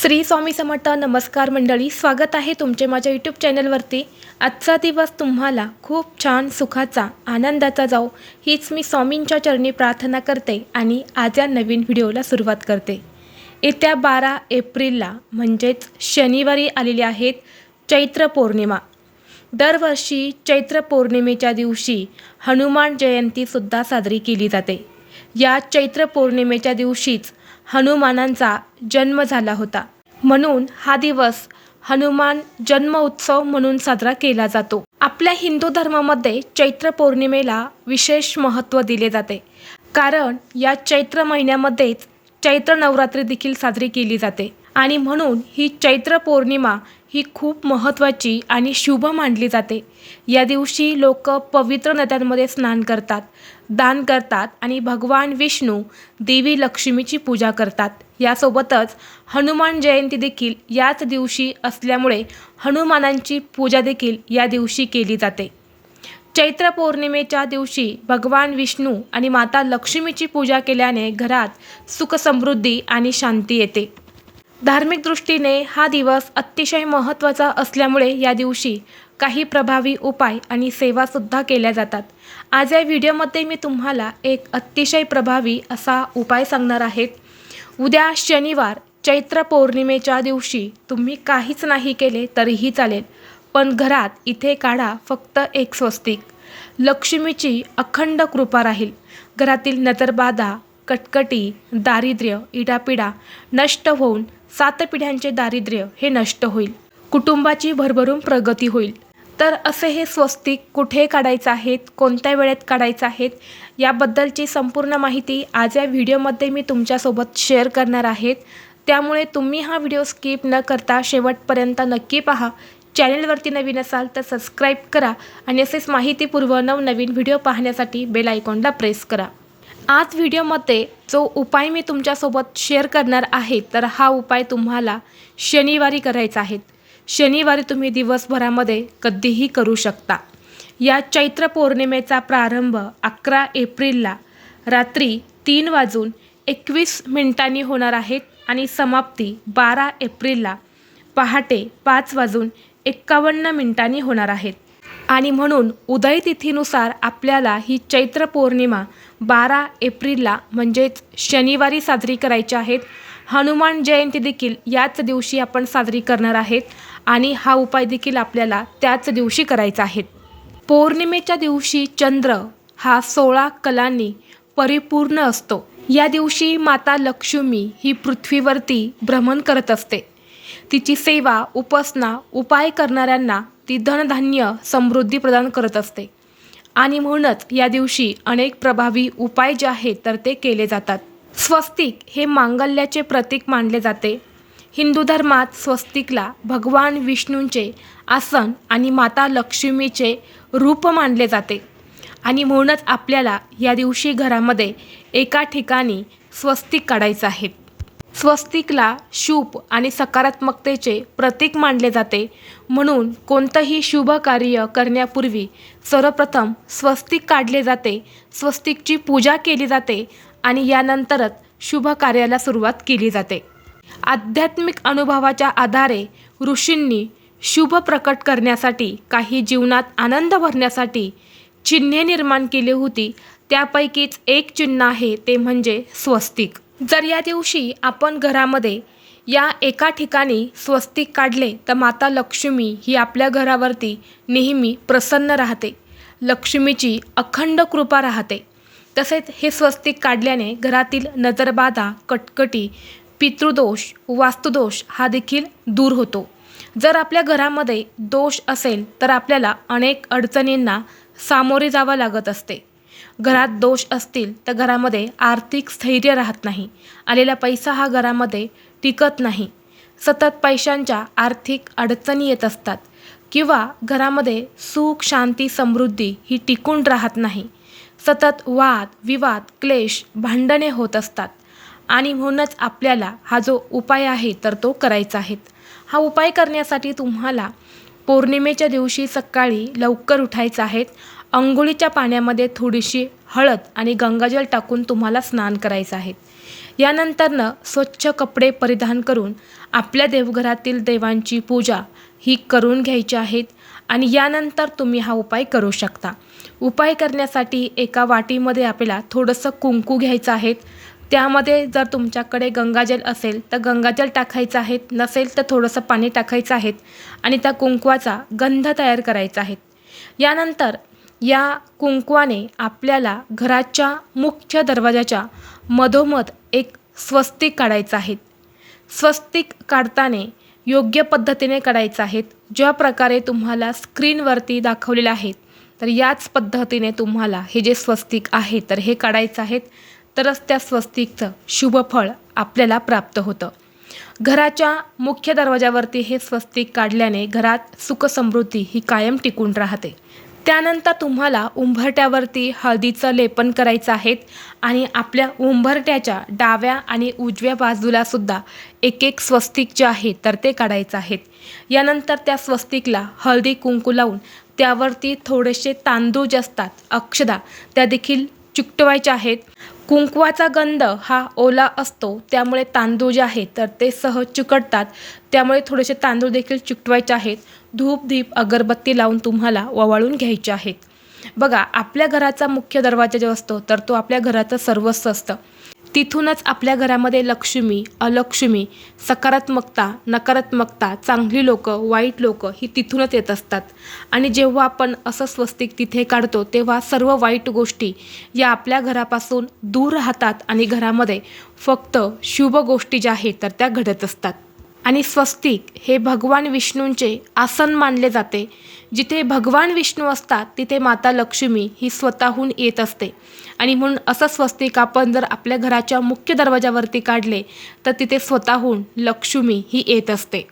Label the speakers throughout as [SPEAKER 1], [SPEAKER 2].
[SPEAKER 1] श्री स्वामी समर्थ नमस्कार मंडळी स्वागत आहे तुमचे माझ्या यूट्यूब चॅनलवरती. आजचा दिवस तुम्हाला खूप छान सुखाचा आनंदाचा जाऊ हीच मी स्वामींच्या चरणी प्रार्थना करते आणि आज या नवीन व्हिडिओला सुरुवात करते. येत्या बारा एप्रिलला म्हणजेच शनिवारी आलेली आहेत चैत्र पौर्णिमा. दरवर्षी चैत्र पौर्णिमेच्या दिवशी हनुमान जयंतीसुद्धा साजरी केली जाते. या चैत्र पौर्णिमेच्या दिवशीच हनुमानांचा जन्म झाला होता. म्हणून हा दिवस हनुमान जन्म उत्सव म्हणून साजरा केला जातो. आपल्या हिंदू धर्मामध्ये चैत्र पौर्णिमेला विशेष महत्त्व दिले जाते. कारण या चैत्र महिन्यामध्येच चैत्र नवरात्री देखील साजरी केली जाते. आणि म्हणून ही चैत्र पौर्णिमा ही खूप महत्त्वाची आणि शुभ मानली जाते. या दिवशी लोक पवित्र नद्यांमध्ये स्नान करतात दान करतात आणि भगवान विष्णू देवी लक्ष्मीची पूजा करतात. यासोबतच हनुमान जयंती देखील याच दिवशी असल्यामुळे हनुमानांची पूजा देखील या दिवशी केली जाते. चैत्र पौर्णिमेच्या दिवशी भगवान विष्णू आणि माता लक्ष्मीची पूजा केल्याने घरात सुखसमृद्धी आणि शांती येते. धार्मिक दृष्टीने हा दिवस अतिशय महत्त्वाचा असल्यामुळे या दिवशी काही प्रभावी उपाय आणि सेवासुद्धा केल्या जातात. आज या व्हिडिओमध्ये मी तुम्हाला एक अतिशय प्रभावी असा उपाय सांगणार आहेत उद्या शनिवार चैत्र पौर्णिमेच्या दिवशी तुम्ही काहीच नाही केले तरीही चालेल पण घरात इथे काढा फक्त एक स्वस्तिक. लक्ष्मीची अखंड कृपा राहील. घरातील नजरबाधा कटकटी दारिद्र्य इडापिडा नष्ट होऊन सात पिढ्यांचे दारिद्र्य हे नष्ट होईल. कुटुंबाची भरभरून प्रगती होईल. तर असे हे स्वस्तिक कुठे काढायचं आहेत कोणत्या वेळेत काढायचं आहेत याबद्दलची संपूर्ण माहिती आज या व्हिडिओमध्ये मी तुमच्यासोबत शेअर करणार आहेत त्यामुळे तुम्ही हा व्हिडिओ स्किप न करता शेवटपर्यंत नक्की पहा. चॅनलवरती नवीन असाल तर सबस्क्राईब करा आणि असेच माहितीपूर्व नवनवीन व्हिडिओ पाहण्यासाठी बेल आयकॉनला प्रेस करा. आज व्हिडिओमध्ये जो उपाय मी तुमच्यासोबत शेअर करणार आहे तर हा उपाय तुम्हाला शनिवारी करायचा आहे. शनिवारी तुम्ही दिवसभरामध्ये कधीही करू शकता. या चैत्र पौर्णिमेचा प्रारंभ अकरा एप्रिलला रात्री तीन वाजून एकवीस मिनिटांनी होणार आहेत आणि समाप्ती बारा एप्रिलला पहाटे पाच वाजून एक्कावन्न मिनिटांनी होणार आहेत आणि म्हणून उदय तिथीनुसार आपल्याला ही चैत्र पौर्णिमा बारा एप्रिलला म्हणजेच शनिवारी साजरी करायची आहेत. हनुमान जयंती देखील याच दिवशी आपण साजरी करणार आहेत आणि हा उपाय देखील आपल्याला त्याच दिवशी करायचा आहे. पौर्णिमेच्या दिवशी चंद्र हा सोळा कलांनी परिपूर्ण असतो. या दिवशी माता लक्ष्मी ही पृथ्वीवरती भ्रमण करत असते. तिची सेवा उपासना उपाय करणाऱ्यांना ती धनधान्य समृद्धी प्रदान करत असते. आणि म्हणूनच या दिवशी अनेक प्रभावी उपाय जे आहेत तर ते केले जातात. स्वस्तिक हे मांगल्याचे प्रतीक मानले जाते. हिंदू धर्मात स्वस्तिकला भगवान विष्णूंचे आसन आणि माता लक्ष्मीचे रूप मानले जाते. आणि म्हणूनच आपल्याला या दिवशी घरामध्ये एका ठिकाणी स्वस्तिक काढायचं आहे. स्वस्तिकला शुभ आणि सकारात्मकतेचे प्रतीक मानले जाते. म्हणून कोणतंही शुभ कार्य करण्यापूर्वी सर्वप्रथम स्वस्तिक काढले जाते स्वस्तिकची पूजा केली जाते आणि यानंतरच शुभ कार्याला सुरुवात केली जाते. आध्यात्मिक अनुभवाच्या आधारे ऋषींनी शुभ प्रकट करण्यासाठी काही जीवनात आनंद भरण्यासाठी चिन्हे निर्माण केली होती. त्यापैकीच एक चिन्ह आहे ते म्हणजे स्वस्तिक. जर या दिवशी आपण घरामध्ये या एका ठिकाणी स्वस्तिक काढले तर माता लक्ष्मी ही आपल्या घरावरती नेहमी प्रसन्न राहते. लक्ष्मीची अखंड कृपा राहते. तसेच हे स्वस्तिक काढल्याने घरातील नजरबाधा कटकटी पितृदोष वास्तुदोष हा देखील दूर होतो. जर आपल्या घरामध्ये दोष असेल तर आपल्याला अनेक अडचणींना सामोरे जावं लागत असते. घरात दोष असतील तर घरामध्ये आर्थिक स्थैर्य राहत नाही. आलेला पैसा हा घरामध्ये टिकत नाही. सतत पैशांच्या आर्थिक अडचणी येत असतात किंवा घरामध्ये सुख शांती समृद्धी ही टिकून राहत नाही. सतत वाद विवाद क्लेश भांडणे होत असतात आणि म्हणूनच आपल्याला हा जो उपाय आहे तर तो करायचा आहे. हा उपाय करण्यासाठी तुम्हाला पौर्णिमेच्या दिवशी सकाळी लवकर उठायचं आहे. अंघोळीच्या पाण्यामध्ये थोडीशी हळद आणि गंगाजल टाकून तुम्हाला स्नान करायचं आहे. यानंतरनं स्वच्छ कपडे परिधान करून आपल्या देवघरातील देवांची पूजा ही करून घ्यायची आहेत आणि यानंतर तुम्ही हा उपाय करू शकता. उपाय करण्यासाठी एका वाटीमध्ये आपल्याला थोडंसं कुंकू घ्यायचं आहे. त्यामध्ये जर तुमच्याकडे गंगाजल असेल तर गंगाजल टाकायचं आहे. नसेल तर थोडंसं पाणी टाकायचं आहे आणि त्या कुंकवाचा गंध तयार करायचा आहे. यानंतर या कुंकवाने आपल्याला घराच्या मुख्य दरवाजाच्या मधोमध एक स्वस्तिक काढायचं आहे. स्वस्तिक काढताना योग्य पद्धतीने काढायचं आहे. ज्या प्रकारे तुम्हाला स्क्रीनवरती दाखवलेलं आहे तर याच पद्धतीने तुम्हाला हे जे स्वस्तिक आहे तर हे काढायचं आहेत तरच त्या स्वस्तिकचं शुभफळ आपल्याला प्राप्त होतं. घराच्या मुख्य दरवाजावरती हे स्वस्तिक काढल्याने घरात सुखसमृद्धी ही कायम टिकून राहते. त्यानंतर तुम्हाला उंबरट्यावरती हळदीचं लेपन करायचं आहे आणि आपल्या उंबरट्याच्या डाव्या आणि उजव्या बाजूला सुद्धा एक एक स्वस्तिक जे आहे तर ते काढायचं आहेत यानंतर त्या स्वस्तिकला हळदी कुंकू लावून त्यावरती थोडेसे तांदूळ जे असतात अक्षदा त्या देखील चिकटवायच्या आहेत. कुंकवाचा गंध हा ओला असतो त्यामुळे तांदूळ जे आहेत तर ते सहज चिकटतात. त्यामुळे थोडेसे तांदूळ देखील चिकटवायचे आहेत. धूप दीप अगरबत्ती लावून तुम्हाला ववाळून घ्यायचे आहेत. बघा आपल्या घराचा मुख्य दरवाजा जो असतो तर तो आपल्या घराचं सर्वस्व असतं. तिथूनच आपल्या घरामध्ये लक्ष्मी अलक्ष्मी सकारात्मकता नकारात्मकता चांगली लोकं वाईट लोकं ही तिथूनच येत असतात. आणि जेव्हा आपण असं स्वस्तिक तिथे काढतो तेव्हा सर्व वाईट गोष्टी या आपल्या घरापासून दूर राहतात आणि घरामध्ये फक्त शुभ गोष्टी ज्या आहेत तर त्या घडत असतात. आणि स्वस्तिक हे भगवान विष्णूंचे आसन मानले जाते. जिथे भगवान विष्णू असतात तिथे माता लक्ष्मी ही स्वतःहून येत असते. आणि म्हणून असं स्वस्तिक आपण जर आपल्या घराच्या मुख्य दरवाजावरती काढले तर तिथे स्वतःहून लक्ष्मी ही येत असते.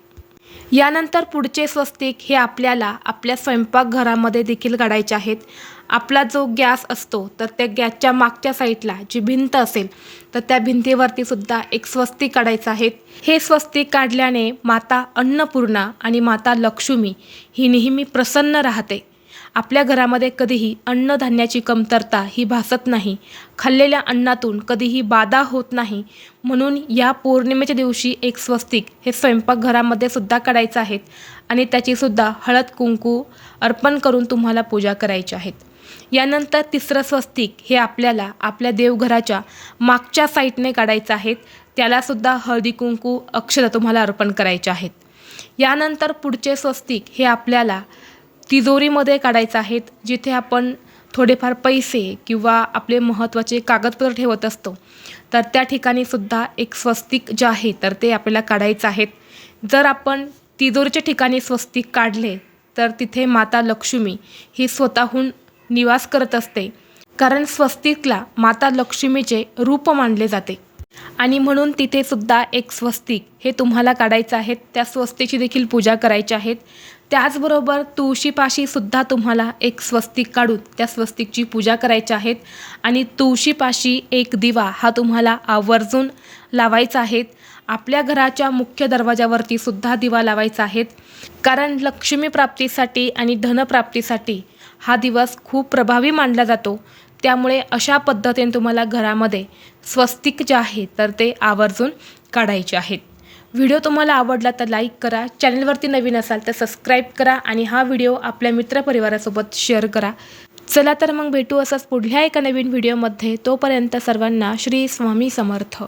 [SPEAKER 1] यानंतर पुढचे स्वस्तिक हे आपल्याला आपल्या स्वयंपाकघरामध्ये देखील काढायचे आहेत. आपला जो गॅस असतो तर त्या गॅसच्या मागच्या साईडला जी भिंत असेल तर त्या भिंतीवरती सुद्धा एक स्वस्तिक काढायचं आहे. हे स्वस्तिक काढल्याने माता अन्नपूर्णा आणि माता लक्ष्मी ही नेहमी प्रसन्न राहते. आपल्या घरामध्ये कधीही अन्नधान्याची कमतरता ही भासत नाही. खाल्लेल्या अन्नातून कधीही बाधा होत नाही. म्हणून या पौर्णिमेच्या दिवशी एक स्वस्तिक हे स्वयंपाकघरामध्ये सुद्धा काढायचं आहेत आणि त्याचीसुद्धा हळद कुंकू अर्पण करून तुम्हाला पूजा करायची आहेत यानंतर तिसरं स्वस्तिक हे आपल्याला आपल्या देवघराच्या मागच्या साईडने काढायचं आहेत. त्यालासुद्धा हळदी कुंकू तुम्हाला अर्पण करायचे आहेत. यानंतर पुढचे स्वस्तिक हे आपल्याला तिजोरीमध्ये काढायचं आहेत. जिथे आपण थोडेफार पैसे किंवा आपले महत्त्वाचे कागदपत्र ठेवत असतो. तर त्या ठिकाणी सुद्धा एक स्वस्तिक जे आहे तर ते आपल्याला काढायचं आहेत. जर आपण तिजोरीच्या ठिकाणी स्वस्तिक काढले तर तिथे माता लक्ष्मी ही स्वतःहून निवास करत असते. कारण स्वस्तिकला माता लक्ष्मीचे रूप मानले जाते. आणि म्हणून तिथे सुद्धा एक स्वस्तिक हे तुम्हाला काढायचं आहे त्या स्वस्तीची देखील पूजा करायची आहेत. त्याचबरोबर तुळशीपाशीसुद्धा तुम्हाला एक स्वस्तिक काढून त्या स्वस्तिकची पूजा करायची आहेत. आणि तुळशीपाशी एक दिवा हा तुम्हाला आवर्जून लावायचा आहे. आपल्या घराच्या मुख्य दरवाजावरती सुद्धा दिवा लावायचा आहे. कारण लक्ष्मी प्राप्तीसाठी आणि धनप्राप्तीसाठी हा दिवस खूप प्रभावी मानला जातो. त्यामुळे अशा पद्धतीने तुम्हाला घरामध्ये स्वस्तिक जे आहे तर ते आवर्जून काढायचे आहेत. व्हिडिओ तुम्हाला आवडला तर लाईक करा चॅनलवरती नवीन असाल तर सबस्क्राईब करा आणि हा व्हिडिओ आपल्या मित्रपरिवारासोबत शेअर करा. चला तर मग भेटू असंच पुढल्या एका नवीन व्हिडिओमध्ये. तोपर्यंत सर्वांना श्री स्वामी समर्थ.